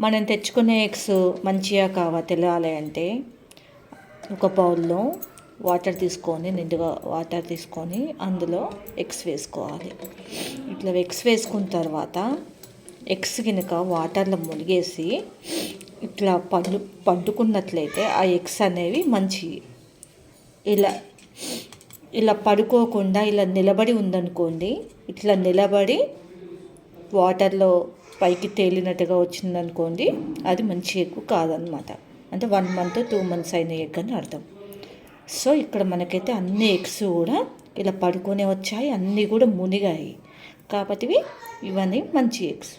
మనం తెచ్చుకునే ఎగ్స్ మంచిగా కావా తెలియాలి అంటే ఒక బౌల్లో వాటర్ తీసుకొని నిండుగా వాటర్ తీసుకొని అందులో ఎగ్స్ వేసుకోవాలి. ఇట్లా ఎగ్స్ వేసుకున్న తర్వాత ఎగ్స్ కనుక వాటర్లో మునిగేసి ఇట్లా పండు పండుకున్నట్లయితే ఆ ఎగ్స్ అనేవి మంచి ఇలా ఇలా పడుకోకుండా ఇలా నిలబడి ఉందనుకోండి ఇట్లా నిలబడి వాటర్లో పైకి తేలినట్టుగా వచ్చిందనుకోండి అది మంచి ఎగ్ కాదనమాట అంటే వన్ మంత్ టూ మంత్స్ అయిన ఎగ్ అని అర్థం. సో ఇక్కడ మనకైతే అన్ని ఎగ్స్ కూడా ఇలా పడుకొని వచ్చాయి అన్నీ కూడా మునిగాయి. కాబట్టి ఇవన్నీ మంచి ఎగ్స్.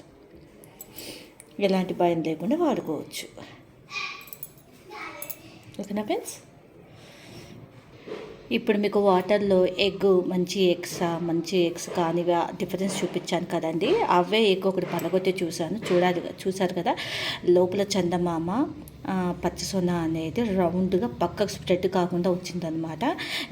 ఎలాంటి భయం లేకుండా వాడుకోవచ్చు. ఓకేనా ఫ్రెండ్స్? ఇప్పుడు మీకు వాటర్లో ఎగ్ మంచి ఎగ్సా మంచి ఎగ్స్ కానిగా డిఫరెన్స్ చూపించాను కదండి. అవే ఎగ్ ఒకటి పలగొట్టి చూశాను. చూడాలి చూశారు కదా. లోపల చందమామ పచ్చసొన అనేది రౌండ్గా పక్కకు స్ప్రెడ్ కాకుండా వచ్చిందనమాట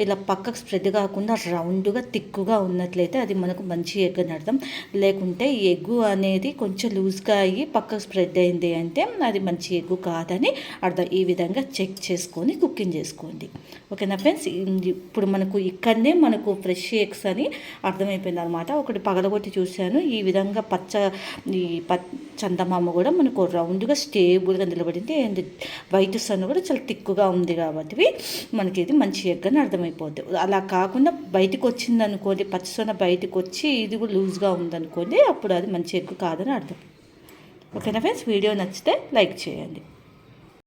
ఇలా పక్కకు స్ప్రెడ్ కాకుండా రౌండ్గా తిక్కుగా ఉన్నట్లయితే అది మనకు మంచి ఎగ్ అని అర్థం. లేకుంటే ఎగ్గు అనేది కొంచెం లూజ్గా అయ్యి పక్కకు స్ప్రెడ్ అయింది అంటే అది మంచి ఎగ్గు కాదని అర్థం. ఈ విధంగా చెక్ చేసుకొని కుకింగ్ చేసుకోండి. ఓకేనా ఫ్రెండ్స్? ఇప్పుడు మనకు ఇక్కడనే మనకు ఫ్రెష్ ఎగ్స్ అని అర్థమైపోయింది అనమాట ఒకటి పగలగొట్టి చూశాను. ఈ విధంగా పచ్చ ఈ ప చందమామ కూడా మనకు రౌండ్గా స్టేబుల్గా నిలబడింది. అండ్ వైట్ సన్ కూడా చాలా తిక్కుగా ఉంది కాబట్టి మనకి ఇది మంచి ఎగ్ అని అర్థమైపోద్ది. అలా కాకుండా బయటకు వచ్చింది అనుకోండి పచ్చసొన బయటకు వచ్చి ఇది కూడా లూజ్గా ఉందనుకోండి అప్పుడు అది మంచి ఎగ్ కాదని అర్థం. ఓకేనా ఫ్రెండ్స్? వీడియో నచ్చితే లైక్ చేయండి.